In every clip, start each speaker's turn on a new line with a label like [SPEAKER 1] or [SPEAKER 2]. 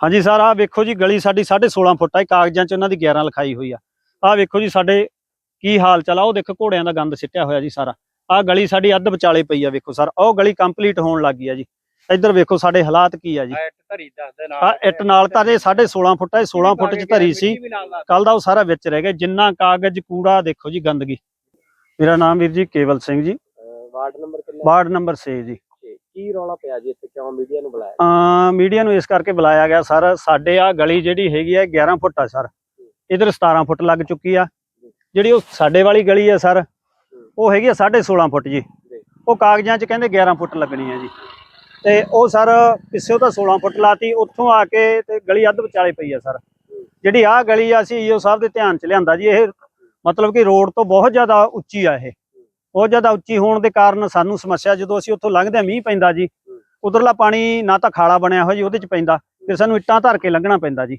[SPEAKER 1] ਹਾਂਜੀ ਸਰ ਆਹ ਵੇਖੋ ਜੀ ਗਲੀ ਸਾਡੀ 16.5 ਫੁੱਟ ਆ ਕਾਗਜ਼ਾਂ 'ਚ ਉਹਨਾਂ ਦੀ 11 ਲਿਖਾਈ ਹੋਈ ਆ। ਆਹ ਵੇਖੋ ਜੀ ਸਾਡੇ ਕੀ ਹਾਲ ਚਲਾ ਉਹ ਦੇਖੋ ਘੋੜਿਆਂ ਦਾ ਗੰਦ ਸਿੱਟਿਆ ਹੋਇਆ ਜੀ ਸਾਰਾ। ਆਹ ਗਲੀ ਸਾਡੀ ਅੱਧ ਵਿਚਾਲੇ ਪਈ ਆ ਵੇਖੋ ਸਰ ਉਹ ਗਲੀ ਕੰਪਲੀਟ ਹੋਣ ਲੱਗੀ ਆ ਜੀ। ਇੱਧਰ ਵੇਖੋ ਸਾਡੇ ਹਾਲਾਤ ਕੀ ਆ ਜੀ।
[SPEAKER 2] ਇੱਟ ਧਰੀ ਦੱਸਦੇ ਨਾਲ
[SPEAKER 1] ਆ ਇੱਟ ਨਾਲ ਤਾਂ ਇਹ 16.5 ਫੁੱਟ ਆ ਇਹ 16 ਫੁੱਟ 'ਚ ਧਰੀ ਸੀ। ਕੱਲ ਦਾ ਉਹ ਸਾਰਾ ਵਿੱਚ ਰਹਿ ਗਿਆ ਜਿੰਨਾ ਕਾਗਜ਼ ਕੂੜਾ ਦੇਖੋ ਜੀ ਗੰਦਗੀ। ਮੇਰਾ ਨਾਮ ਵੀਰ ਜੀ ਕੇਵਲ ਸਿੰਘ ਜੀ।
[SPEAKER 2] ਵਾਰਡ ਨੰਬਰ ਕਿੰਨਾ?
[SPEAKER 1] ਵਾਰਡ ਨੰਬਰ 6 ਜੀ?
[SPEAKER 2] ਕੀ ਰੌਲਾ ਪਿਆ ਜੀ ਇੱਥੇ? ਕਿਉਂ ਮੀਡੀਆ ਨੂੰ ਬੁਲਾਇਆ?
[SPEAKER 1] ਅਮ ਮੀਡੀਆ ਨੂੰ ਇਸ ਕਰਕੇ ਬੁਲਾਇਆ ਗਿਆ ਸਰ, ਸਾਡੇ ਆ ਗਲੀ ਜਿਹੜੀ ਹੈਗੀ ਹੈ 11 ਫੁੱਟ ਆ ਸਰ। ਇਧਰ 17 ਫੁੱਟ ਲੱਗ ਚੁੱਕੀ ਆ। ਜਿਹੜੀ ਉਹ ਸਾਡੇ ਵਾਲੀ ਗਲੀ ਆ ਸਰ, ਉਹ ਹੈਗੀ ਆ 16.5 ਫੁੱਟ ਜੀ। ਉਹ ਕਾਗਜ਼ਾਂ 'ਚ ਕਹਿੰਦੇ 11 ਫੁੱਟ ਲੱਗਣੀ ਹੈ ਜੀ। ਤੇ ਉਹ ਸਰ ਪਿੱਛੇ ਤਾਂ 16 ਫੁੱਟ ਲਾਤੀ, ਉੱਥੋਂ ਆ ਕੇ ਤੇ ਗਲੀ ਅੱਧ ਵਿਚਾਲੇ ਪਈ ਆ ਸਰ। ਜਿਹੜੀ ਆ ਗਲੀ ਆ, ਅਸੀਂ ਈਓ ਸਾਹਿਬ ਦੇ ਧਿਆਨ 'ਚ ਲਿਆਂਦਾ ਜੀ, ਇਹ ਮਤਲਬ ਕਿ ਰੋਡ ਤੋਂ ਬਹੁਤ ਜ਼ਿਆਦਾ ਉੱਚੀ ਆ ਇਹ। ਬਹੁਤ ਜ਼ਿਆਦਾ ਉੱਚੀ ਹੋਣ ਦੇ ਕਾਰਨ ਸਾਨੂੰ ਸਮੱਸਿਆ ਜਦੋਂ ਅਸੀਂ ਉੱਥੋਂ ਲੰਘਦੇ ਹਾਂ, ਮੀਂਹ ਪੈਂਦਾ ਜੀ ਉਧਰਲਾ ਪਾਣੀ ਨਾ ਤਾਂ ਖਾਲਾ ਬਣਿਆ ਹੋਇਆ ਜੀ ਉਹਦੇ 'ਚ ਪੈਂਦਾ। ਫਿਰ ਸਾਨੂੰ ਇੱਟਾਂ ਧਰ ਕੇ ਲੰਘਣਾ ਪੈਂਦਾ ਜੀ।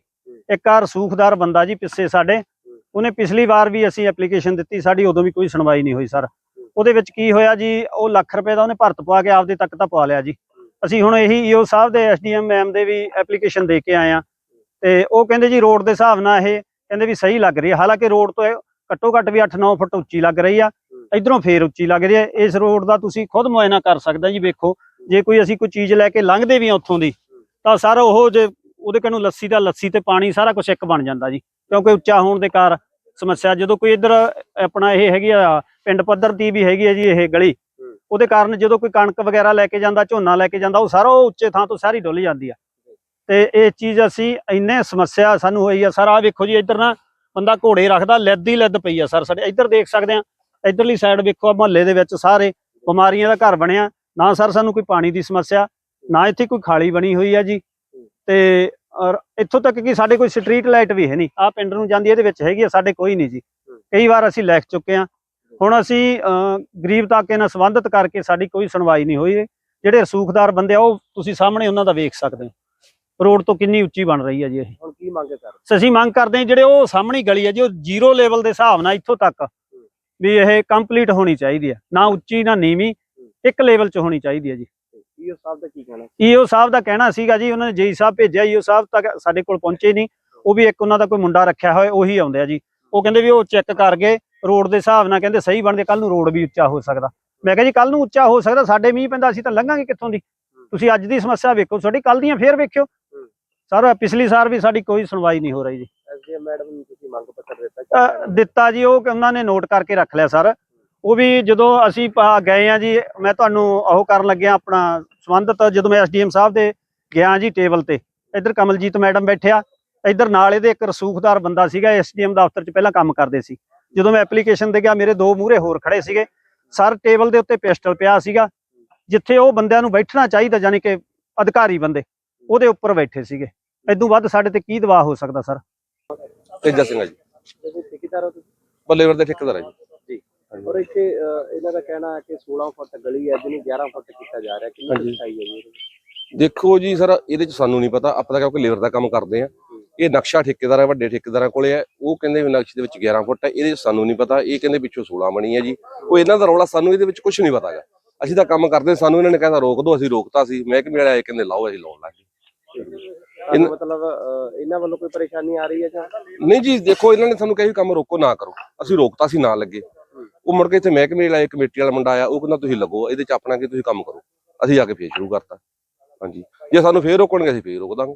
[SPEAKER 1] ਇੱਕ ਆ ਰਸੂਖਦਾਰ ਬੰਦਾ ਜੀ ਪਿੱਛੇ ਸਾਡੇ ਉਹਨੇ ਪਿਛਲੀ ਵਾਰ ਵੀ ਅਸੀਂ ਐਪਲੀਕੇਸ਼ਨ ਦਿੱਤੀ ਸਾਡੀ ਉਦੋਂ ਵੀ ਕੋਈ ਸੁਣਵਾਈ ਨਹੀਂ ਹੋਈ ਸਰ। ਉਹਦੇ ਵਿੱਚ ਕੀ ਹੋਇਆ ਜੀ ਉਹ ਲੱਖ ਰੁਪਏ ਦਾ ਉਹਨੇ ਭਰਤ ਪਵਾ ਕੇ ਆਪਦੇ ਤੱਕ ਤਾਂ ਪਵਾ ਲਿਆ ਜੀ। ਅਸੀਂ ਹੁਣ ਇਹੀ ਈਓ ਸਾਹਿਬ ਦੇ ਐਸਡੀਐਮ ਮੈਮ ਦੇ ਵੀ ਐਪਲੀਕੇਸ਼ਨ ਦੇ ਕੇ ਆਏ ਆ ਤੇ ਉਹ ਕਹਿੰਦੇ ਜੀ ਰੋਡ ਦੇ ਹਿਸਾਬ ਨਾਲ ਇਹ ਕਹਿੰਦੇ ਵੀ ਸਹੀ ਲੱਗ ਰਹੀ ਹੈ। ਹਾਲਾਂਕਿ ਰੋਡ ਤੋਂ ਇਹ ਘੱਟੋ ਘੱਟ ਵੀ 8-9 ਫੁੱਟ ਉੱਚੀ ਲੱਗ ਰਹੀ ਆ। ਇਧਰੋਂ ਫੇਰ ਉੱਚੀ ਲੱਗਦੀ ਹੈ। ਇਸ ਰੋਡ ਦਾ ਤੁਸੀਂ ਖੁਦ ਮੁਆਇਨਾ ਕਰ ਸਕਦਾ ਜੀ, ਵੇਖੋ। ਜੇ ਕੋਈ ਅਸੀਂ ਕੋਈ ਚੀਜ਼ ਲੈ ਕੇ ਲੰਘਦੇ ਵੀ ਆ ਉੱਥੋਂ ਦੀ, ਤਾਂ ਸਰ ਉਹ ਜੇ ਉਹਦੇ ਕਨੂੰ ਲੱਸੀ ਦਾ, ਲੱਸੀ ਤੇ ਪਾਣੀ ਸਾਰਾ ਕੁਝ ਇੱਕ ਬਣ ਜਾਂਦਾ ਜੀ। ਕਿਉਂਕਿ ਉੱਚਾ ਹੋਣ ਦੇ ਕਾਰਨ ਸਮੱਸਿਆ, ਜਦੋਂ ਕੋਈ ਇੱਧਰ ਆਪਣਾ ਇਹ ਹੈਗੀ ਆ, ਪਿੰਡ ਪੱਧਰ ਦੀ ਵੀ ਹੈਗੀ ਆ ਜੀ ਇਹ ਗਲੀ, ਉਹਦੇ ਕਾਰਨ ਜਦੋਂ ਕੋਈ ਕਣਕ ਵਗੈਰਾ ਲੈ ਕੇ ਜਾਂਦਾ, ਝੋਨਾ ਲੈ ਕੇ ਜਾਂਦਾ, ਉਹ ਸਾਰਾ ਉਹ ਉੱਚੇ ਥਾਂ ਤੋਂ ਸਾਰੀ ਡੁੱਲ ਜਾਂਦੀ ਆ। ਤੇ ਇਹ ਚੀਜ਼ ਅਸੀਂ ਇੰਨੇ ਸਮੱਸਿਆ ਸਾਨੂੰ ਹੋਈ ਆ। ਸਰ ਆ ਵੇਖੋ ਜੀ, ਇੱਧਰ ਨਾ ਬੰਦਾ ਘੋੜੇ ਰੱਖਦਾ ਲਿੱਦ ਹੀ ਲਿੱਦ ਪਈ ਆ ਸਰ ਸਾਡੇ। ਇੱਧਰ ਦੇਖ ਸਕਦੇ ਆ ਇੱਧਰਲੀ ਸਾਈਡ ਵੇਖੋ ਆ ਮੁਹੱਲੇ ਦੇ ਵਿੱਚ ਸਾਰੇ ਬਿਮਾਰੀਆਂ ਦਾ ਘਰ ਬਣਿਆ ਨਾ ਸਰ ਸਾਨੂੰ ਕੋਈ ਪਾਣੀ ਦੀ ਸਮੱਸਿਆ ਨਾ ਇੱਥੇ ਕੋਈ ਖਾਲੀ ਬਣੀ ਹੋਈ ਆ ਜੀ। ਤੇ ਔਰ ਇੱਥੋਂ ਤੱਕ ਕਿ ਸਾਡੇ ਕੋਈ ਸਟਰੀਟ ਲਾਈਟ ਵੀ ਹੈ ਨਹੀਂ। ਆ ਪਿੰਡ ਨੂੰ ਜਾਂਦੀ ਇਹਦੇ ਵਿੱਚ ਹੈਗੀ ਆ ਸਾਡੇ ਕੋਈ ਨਹੀਂ ਜੀ। ਕਈ ਵਾਰ ਅਸੀਂ ਲਿਖ ਚੁੱਕੇ ਆ। ਹੁਣ ਅਸੀਂ ਗਰੀਬ ਤਾਕੇ ਨਾਲ ਸੰਬੰਧਿਤ ਕਰਕੇ ਸਾਡੀ ਕੋਈ ਸੁਣਵਾਈ ਨਹੀਂ ਹੋਈ। ਜਿਹੜੇ ਰਸੂਖਦਾਰ ਬੰਦੇ ਆ ਉਹ ਤੁਸੀਂ ਸਾਹਮਣੇ ਉਹਨਾਂ ਦਾ ਵੇਖ ਸਕਦੇ ਹੋ। ਰੋਡ ਤੋਂ ਕਿੰਨੀ ਉੱਚੀ ਬਣ ਰਹੀ ਹੈ ਜੀ ਇਹ।
[SPEAKER 2] ਹੁਣ ਕੀ ਮੰਗ ਕਰ
[SPEAKER 1] ਸੋ ਅਸੀਂ ਮੰਗ ਕਰਦੇ ਜਿਹੜੇ ਉਹ ਸਾਹਮਣੀ ਗਲੀ ਹੈ ਜੀ ਉਹ ਜ਼ੀਰੋ ਲੈਵਲ ਦੇ ਹਿਸਾਬ ਨਾਲ ਇੱਥੋਂ ਤੱਕ ਵੀ ਇਹ ਕੰਪਲੀਟ ਹੋਣੀ ਚਾਹੀਦੀ ਹੈ ਨਾ ਉੱਚੀ ਨਾ ਨੀਵੀਂ ਇੱਕ ਲੈਵਲ 'ਚ ਹੋਣੀ ਚਾਹੀਦੀ ਹੈ ਜੀ।
[SPEAKER 2] ਈਓ ਸਾਹਿਬ ਦਾ ਕੀ ਕਹਿਣਾ?
[SPEAKER 1] ਈਓ ਸਾਹਿਬ ਦਾ ਕਹਿਣਾ ਸੀਗਾ ਜੀ ਉਹਨਾਂ ਨੇ ਜੇਈ ਸਾਹਿਬ ਭੇਜਿਆ ਈਓ ਸਾਹਿਬ ਤੱਕ ਸਾਡੇ ਕੋਲ ਪਹੁੰਚੇ ਨਹੀਂ। ਉਹ ਵੀ ਇੱਕ ਉਹਨਾਂ ਦਾ ਕੋਈ ਮੁੰਡਾ ਰੱਖਿਆ ਹੋਇਆ ਉਹੀ ਆਉਂਦੇ ਆ ਜੀ। ਉਹ ਕਹਿੰਦੇ ਵੀ ਉਹ ਚੈੱਕ ਕਰ ਗਏ ਰੋਡ ਦੇ ਹਿਸਾਬ ਨਾਲ ਕਹਿੰਦੇ ਸਹੀ ਬਣਦੇ ਕੱਲ ਨੂੰ ਰੋਡ ਵੀ ਉੱਚਾ ਹੋ ਸਕਦਾ। ਮੈਂ ਕਿਹਾ ਜੀ ਕੱਲ ਨੂੰ ਉੱਚਾ ਹੋ ਸਕਦਾ ਸਾਡੇ ਮੀਂਹ ਪੈਂਦਾ ਅਸੀਂ ਤਾਂ ਲੰਘਾਂਗੇ ਕਿੱਥੋਂ ਦੀ? ਤੁਸੀਂ ਅੱਜ ਦੀ ਸਮੱਸਿਆ ਵੇਖੋ ਸਾਡੀ ਕੱਲ ਦੀਆਂ ਫੇਰ ਵੇਖਿਓ। ਸਰ ਪਿਛਲੀ ਸਾਲ ਵੀ ਸਾਡੀ ਕੋਈ ਸੁਣਵਾਈ ਨਹੀਂ ਹੋ ਰਹੀ ਜੀ।
[SPEAKER 2] ਐਸਡੀਐਮ ਮੈਡਮ ਮੰਗ ਪੱਤਰ ਦਿੱਤਾ
[SPEAKER 1] ਅ, ਜੀ ਉਹ ਕਿ ਉਹਨਾਂ ਨੇ ਨੋਟ ਕਰਕੇ ਰੱਖ ਲਿਆ ਸਰ। ਉਹ ਵੀ ਜਦੋਂ ਅਸੀਂ ਪਾ- ਗਏ ਆ ਜੀ ਮੈਂ ਤੁਹਾਨੂੰ ਉਹ ਕਰਨ ਲੱਗਿਆ ਆਪਣਾ ਸੰਬੰਧਤ ਜਦੋਂ ਮੈਂ ਐਸਡੀਐਮ ਸਾਹਿਬ ਦੇ ਗਿਆ ਜੀ ਟੇਬਲ ਤੇ ਇੱਧਰ ਕਮਲਜੀਤ ਮੈਡਮ ਬੈਠਿਆ ਇੱਧਰ ਨਾਲ ਇਹਦੇ ਇੱਕ ਰਸੂਖਦਾਰ ਬੰਦਾ ਸੀਗਾ ਐਸਡੀਐਮ ਦਫ਼ਤਰ 'ਚ ਪਹਿਲਾਂ ਕੰਮ ਕਰਦੇ ਸੀ। ਜਦੋਂ ਮੈਂ ਐਪਲੀਕੇਸ਼ਨ ਦੇ ਗਿਆ ਮੇਰੇ ਦੋ ਮੂਹਰੇ ਹੋਰ ਖੜੇ ਸੀਗੇ। ਸਰ ਟੇਬਲ ਦੇ ਉੱਤੇ ਪਿਸਟਲ ਪਿਆ ਸੀਗਾ ਜਿੱਥੇ ਉਹ ਬੰਦਿਆਂ ਨੂੰ ਬੈਠਣਾ ਚਾਹੀਦਾ ਯਾਨੀ ਕਿ ਅਧਿਕਾਰੀ ਬੰਦੇ ਉਹਦੇ ਉੱਪਰ ਬੈਠੇ ਸੀਗੇ। ਇਦੋਂ ਵੱਧ ਸਾਡੇ ਤੇ ਕੀ ਦਬਾਅ ਹੋ ਸਕਦਾ ਸਰ?
[SPEAKER 3] ਤੇਜਾ ਸਿੰਘ ਆ ਜੀ।
[SPEAKER 2] ਤੁਸੀਂ ਠੇਕੇਦਾਰ ਹੋ ਤੁਸੀਂ?
[SPEAKER 3] ਬੱਲੇਵਰ ਦੇ ਠੇਕੇਦਾਰ ਆ ਜੀ।
[SPEAKER 2] ਔਰ ਇੱਥੇ ਅਹ, ਇਹਨਾਂ ਦਾ ਕਹਿਣਾ ਹੈ ਕਿ 16 ਫੁੱਟ ਗਲੀ ਹੈ ਜਿਹਨੂੰ 11 ਫੁੱਟ ਕੀਤਾ ਜਾ ਰਿਹਾ ਕਿੰਨੀ। ਸਫ਼ਾਈ ਹੈ ਜੀ?
[SPEAKER 3] ਦੇਖੋ ਜੀ ਸਰ ਇਹਦੇ ਚ ਸਾਨੂੰ ਨਹੀਂ ਪਤਾ ਆਪਾਂ ਤਾਂ ਕਿਉਂਕਿ ਲੇਬਰ ਦਾ ਕੰਮ ਕਰਦੇ ਆ ਇਹ ਨਕਸ਼ਾ ਠੇਕੇਦਾਰ ਵੱਡੇ ਠੇਕੇਦਾਰਾਂ ਕੋਲੇ ਆ ਉਹ ਕਹਿੰਦੇ ਵੀ ਨਕਸ਼ੇ ਦੇ ਵਿੱਚ 11 ਫੁੱਟ ਹੈ ਇਹਦੇ ਚ ਸਾਨੂੰ ਨਹੀਂ ਪਤਾ ਇਹ ਕਹਿੰਦੇ ਪਿੱਛੋਂ 16 ਬਣੀ ਹੈ ਜੀ। ਉਹ ਇਹਨਾਂ ਦਾ ਰੌਲਾ ਸਾਨੂੰ ਇਹਦੇ ਵਿੱਚ ਕੁਝ ਨਹੀਂ ਪਤਾਗਾ ਅਸੀਂ ਤਾਂ ਕੰਮ ਕਰਦੇ ਸਾਨੂੰ ਇਹਨਾਂ ਨੇ ਕਹਿੰਦਾ ਰੋਕ ਦਿਓ ਅਸੀਂ ਰੋਕਤਾ ਸੀ। ਮਹਿਕਮੇ ਵਾਲੇ ਆਏ ਕਹਿੰਦੇ ਲਾਓ ਅਸੀਂ ਲਾਉਣ ਲੱਗੇ
[SPEAKER 2] ਤੁਹਾਨੂੰ ਮਤਲਬ ਅਹ, ਇਹਨਾਂ ਵੱਲੋਂ ਕੋਈ ਪਰੇਸ਼ਾਨੀ ਆ ਰਹੀ ਹੈ ਜਾਂ?
[SPEAKER 3] ਨਹੀਂ ਜੀ ਦੇਖੋ ਇਹਨਾਂ ਨੇ ਸਾਨੂੰ ਕਿਹਾ ਵੀ ਕੰਮ ਰੋਕੋ ਨਾ ਕਰੋ। ਅਸੀਂ ਰੋਕਤਾ ਸੀ ਨਾ ਲੱਗੇ। ਉਹ ਮੁੜ ਕੇ ਇੱਥੇ ਮਹਿਕਮੇ ਵਾਲਾ ਇੱਕ ਕਮੇਟੀ ਵਾਲਾ ਮੁੰਡਾ ਆਇਆ ਉਹ ਕਹਿੰਦਾ ਤੁਸੀਂ ਲੱਗੋ ਇਹਦੇ ਚ ਆਪਣਾ ਕੀ ਤੁਸੀਂ ਕੰਮ ਕਰੋ। ਅਸੀਂ ਜਾ ਕੇ ਫੇਰ ਸ਼ੁਰੂ ਕਰਤਾ। ਹਾਂਜੀ। ਜੇ ਸਾਨੂੰ ਫੇਰ ਰੋਕਣਗੇ ਅਸੀਂ ਫੇਰ ਰੋਕ ਦਾਂਗੇ।